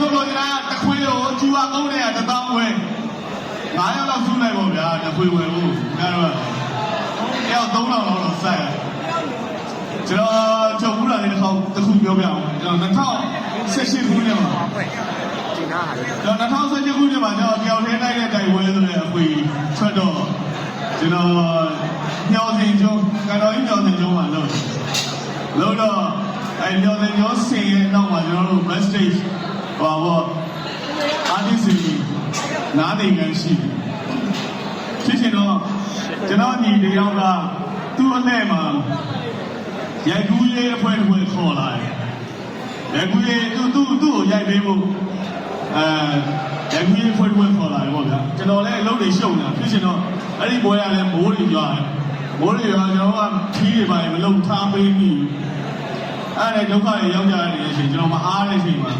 ဆိုလိုချင်တာတခွေးကိုကျူအကုန်းနဲ့တသောင်းဝဲ9ရောက်လောက်စုလိုက်ပေါ့ဗျာတခွေးဝယ်ဖို့ဒါတော့တယောက်3000လောက်တော့ဆက်ရကျွန်တော်ချုပ်ဘူးလာလေးတစ်ခေါက်တစ်ခုပြောပြအောင်ကျွန်တော်2018ခုနှစ်မှာကျင်နာဟာလေကျွန်တော်2018ခုနှစ်မှာကျွန်တော်တယောက်ထင်းလိုက်တဲ့တိုင်ဝဲဆိုတဲ့အခွေထွက်တော့ကျွန်တော်ညောင်စင်ကျုံကတော်ကြီးညောင်စင်ကျုံမှာလို့လို့တော့အဲညောင်စင်ကျုံစင်ရဲ့နောက်မှာကျွန်တော်တို့ best stage ဟောဘော artist တွေနားနေခံရှိတယ်ဖြစ်ချင်တော့ကျွန်တော်ညီတယောက်ကသူ့အလှဲ့မှာရိုက်ကူးရေးအဖွဲ့တစ်ဖွဲ့ခေါ်လာတယ်ရိုက်ကူးရေးသူ့သူ့သူ့ကိုရိုက်ပေးဖို့အဲရိုက်ကူးရေးအဖွဲ့တစ်ဖွဲ့ခေါ်လာတယ်ပေါ့ဗျာကျွန်တော်လည်းအလုပ်တွေရှုပ်နေတာဖြစ်ချင်တော့အဲ့ဒီဘွဲကလည်းမိုးတွေကြွားတယ်မိုးတွေရွာကျွန်တော်ကခီးတွေပါမလုံထားပေးမိအဲ့ဒါဒုက္ခတွေရောက်ကြရတဲ့အချိန်ကျွန်တော်မအားတဲ့အချိန်မှာ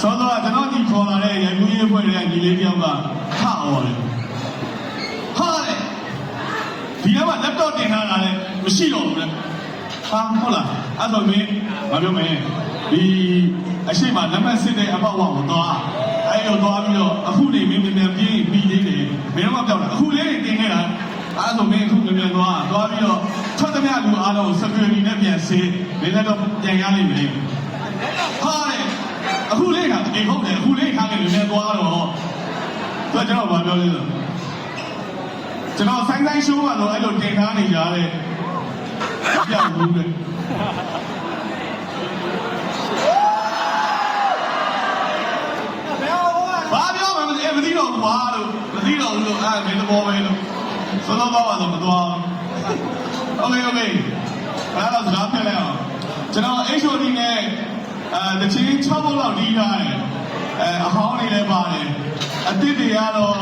စောစောကကျွန်တော်ဒီခေါ်လာတဲ့ရကူရေးဖွဲ့တဲ့ညီလေးတယောက်ကထအော်တယ်ဟာလေဒီကမှာ laptop တင်ထားတာလည်းမရှိတော့ဘူးလေဟာဟုတ်လားအဲ့ဆိုမင်းမပြောမင်းဒီအရှိမလက်မစစ်တဲ့အပေါက်ဝကိုတော့အဲ့ရောသွားပြီးတော့အခုနေမင်းမြန်မြန်ပြေးပြီးသေးတယ်မင်းတော့မပြောက်တာအခုလေးတင်ခဲ့တာအဲ့ဆိုမင်းအခုမြန်မြန်သွားသွားပြီးတော့ထွက်သမျှလူအားလုံး security နဲ့ပြန်ဆေးမင်းလည်းတော့ပြန်ရလိမ့်မယ်ဟာလေ အခုလေးကအေးဟုတ်တယ်အခုလေးထားခဲ့လူနဲ့သွားတော့ဆိုတော့ကျွန်တော်ဘာပြောလဲဆိုကျွန်တော်ဆိုင်ဆိုင်ရှိုးကတော့အဲ့လိုတင်ထားနေကြတဲ့ပြောင်းဘူးတဲ့ဘာပြောမှမသိမသိတော့ဘူးဘာလို့မသိတော့ဘူးလို့အဲ့ဒီသဘောပဲလို့ဆိုတော့ဘာမှတော့မသွားဘူး Okay okay အဲ့ဒါစကားပြလိုက်အောင်ကျွန်တော် HOD နဲ့ အဲတချင်း6ဘုတ်လောက်တီးထားတယ်အဲအဟောင်းတွေလည်းပါတယ်အစ်စ်တွေကတော့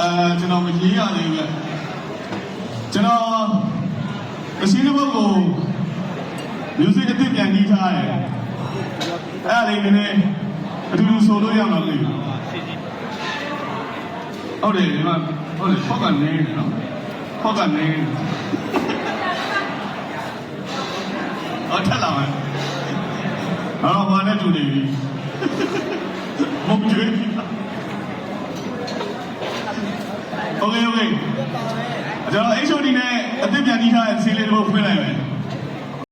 အဲကျွန်တော်မရေးရသေးဘူးလေကျွန်တော်အစင်းတစ်ပုတ်ကို music အစ်စ်ပြန်တီးထားတယ်အဲ့ဒါလေးနည်းနည်းအတူတူဆိုလို့ရမှာမဟုတ်ဘူးဟုတ်တယ်ဒီမှာဟုတ်တယ်ဖောက်ကနေတယ်နော်ဖောက်ကနေတယ်အော်ထက်လာမယ် အော်ဘာနဲ့တူနေပြီမုံကျွေးโอเคโอเคကျွန်တော် HOD နဲ့အသစ်ပြန်တီးထားတဲ့ဆေးလေးတစ်ပုဒ်ဖွင့်လိုက်မယ်